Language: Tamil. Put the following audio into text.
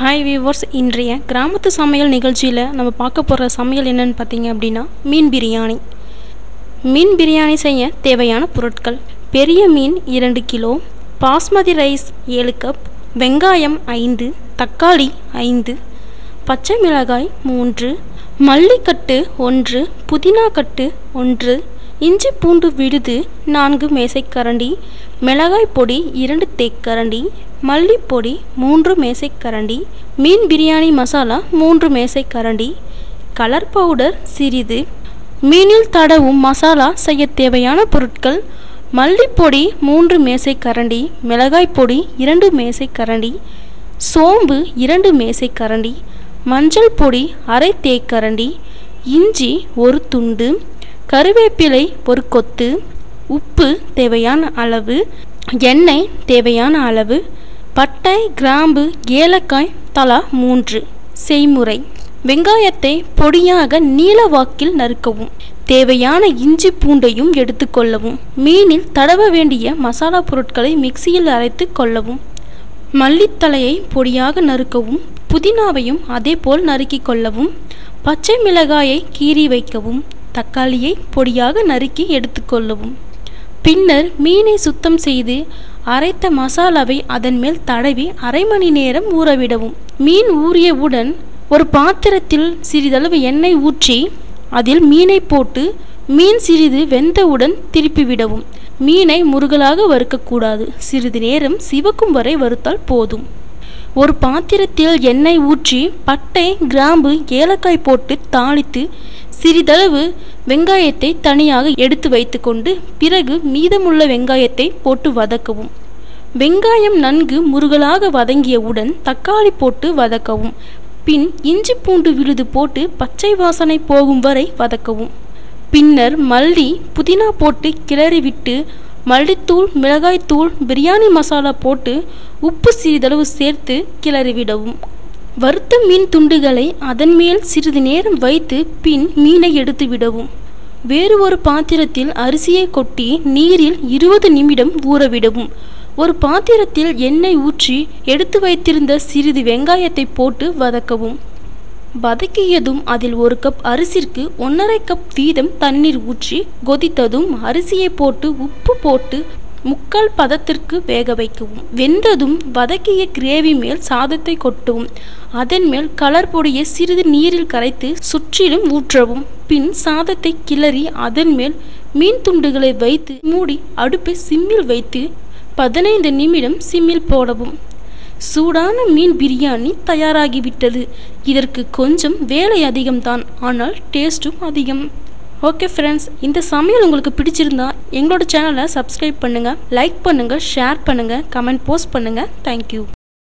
ஹாய் வியூவர்ஸ் இன்றைய கிராமத்து சமையல் நிகழ்ச்சியில் நம்ம பார்க்க போகிற சமையல் என்னென்னு பார்த்தீங்க அப்படின்னா மீன் பிரியாணி. மீன் பிரியாணி செய்ய தேவையான பொருட்கள். பெரிய மீன் இரண்டு கிலோ பாஸ்மதி ரைஸ் ஏழு கப் வெங்காயம் ஐந்து தக்காளி ஐந்து பச்சை மிளகாய் மூன்று மல்லிக்கட்டு ஒன்று புதினாக்கட்டு ஒன்று இஞ்சி பூண்டு விழுது நான்கு மேசைக்கரண்டி மிளகாய் பொடி இரண்டு தேக்கரண்டி மல்லிப்பொடி மூன்று மேசைக்கரண்டி மீன் பிரியாணி மசாலா மூன்று மேசைக்கரண்டி. கலர் பவுடர் சிறிது. மீனில் தடவும் மசாலா செய்ய தேவையான பொருட்கள் மல்லிப்பொடி மூன்று மேசைக்கரண்டி மிளகாய் பொடி இரண்டு மேசைக்கரண்டி சோம்பு இரண்டு மேசைக்கரண்டி மஞ்சள் பொடி அரை தேக்கரண்டி இஞ்சி ஒரு துண்டு. கருவேப்பிலை ஒரு கொத்து உப்பு தேவையான அளவு எண்ணெய் தேவையான அளவு பட்டை கிராம்பு ஏலக்காய் தலா மூன்று. செய்முறை. வெங்காயத்தை பொடியாக நீல வாக்கில் நறுக்கவும். தேவையான இஞ்சி பூண்டையும் எடுத்துக்கொள்ளவும் மீனில் தடவ வேண்டிய மசாலா பொருட்களை மிக்சியில் அரைத்து கொள்ளவும். மல்லித்தலையை பொடியாக நறுக்கவும். புதினாவையும் அதேபோல் நறுக்கிக் கொள்ளவும். பச்சை மிளகாயை கீறி வைக்கவும். தக்காளியை பொடியாக நறுக்கி எடுத்துக்கொள்ளவும் பின்னர் மீனை சுத்தம் செய்து அரைத்த மசாலாவை அதன் மேல் தடவி அரை மணி நேரம் ஊறவிடவும் மீன் ஊறியவுடன் ஒரு பாத்திரத்தில் சிறிதளவு எண்ணெய் ஊற்றி அதில் மீனை போட்டு மீன் சிறிது வெந்தவுடன் திருப்பி விடவும். மீனை முருகலாக வறுக்கக்கூடாது. சிறிது நேரம் சிவக்கும் வரை வறுத்தால் போதும். ஒரு பாத்திரத்தில் எண்ணெய் ஊற்றி பட்டை கிராம்பு ஏலக்காய் போட்டு தாளித்து சிறிதளவு வெங்காயத்தை தனியாக எடுத்து வைத்துக்கொண்டு பிறகு மீதமுள்ள வெங்காயத்தை போட்டு வதக்கவும். வெங்காயம் நன்கு முருகலாக வதங்கியவுடன் தக்காளி போட்டு வதக்கவும். பின் இஞ்சி பூண்டு விழுது போட்டு பச்சை வாசனை போகும் வரை வதக்கவும். பின்னர் மல்லி புதினா போட்டு கிளறிவிட்டு மல்லித்தூள் மிளகாய்த்தூள் பிரியாணி மசாலா போட்டு உப்பு சிறிதளவு சேர்த்து கிளறிவிடவும். வறுத்த மீன் துண்டுகளை அதன் மேல் சிறிது நேரம் வைத்து பின் மீனை எடுத்து விடவும். வேறு ஒரு பாத்திரத்தில் அரிசியை கொட்டி நீரில் இருபது நிமிடம் ஊறவிடவும் ஒரு பாத்திரத்தில் எண்ணெய் ஊற்றி எடுத்து வைத்திருந்த சிறிது வெங்காயத்தை போட்டு வதக்கவும். வதக்கியதும் அதில் ஒரு கப் அரிசிற்கு ஒன்றரை கப் வீதம் தண்ணீர் ஊற்றி கொதித்ததும் அரிசியை போட்டு உப்பு போட்டு முக்கால் பதத்திற்கு வேக வைக்கவும். வெந்ததும் வதக்கிய கிரேவி மேல் சாதத்தை கொட்டவும். அதன் மேல் கலர் பொடியை சிறிது நீரில் கரைத்து சுற்றிலும் ஊற்றவும். பின் சாதத்தை கிளறி அதன் மேல் மீன் துண்டுகளை வைத்து மூடி அடுப்பை சிம்மில் வைத்து பதினைந்து நிமிடம் சிம்மில் போடவும். சூடான மீன் பிரியாணி தயாராகிவிட்டது. இதற்கு கொஞ்சம் வேலை அதிகம்தான் ஆனால் டேஸ்ட்டும் அதிகம். ஓகே ஃப்ரெண்ட்ஸ் இந்த சமையல் உங்களுக்கு பிடிச்சிருந்தா எங்களோட சேனலை சப்ஸ்கிரைப் பண்ணுங்கள் லைக் பண்ணுங்கள் ஷேர் பண்ணுங்கள் கமெண்ட் போஸ்ட் பண்ணுங்கள் தேங்க்யூ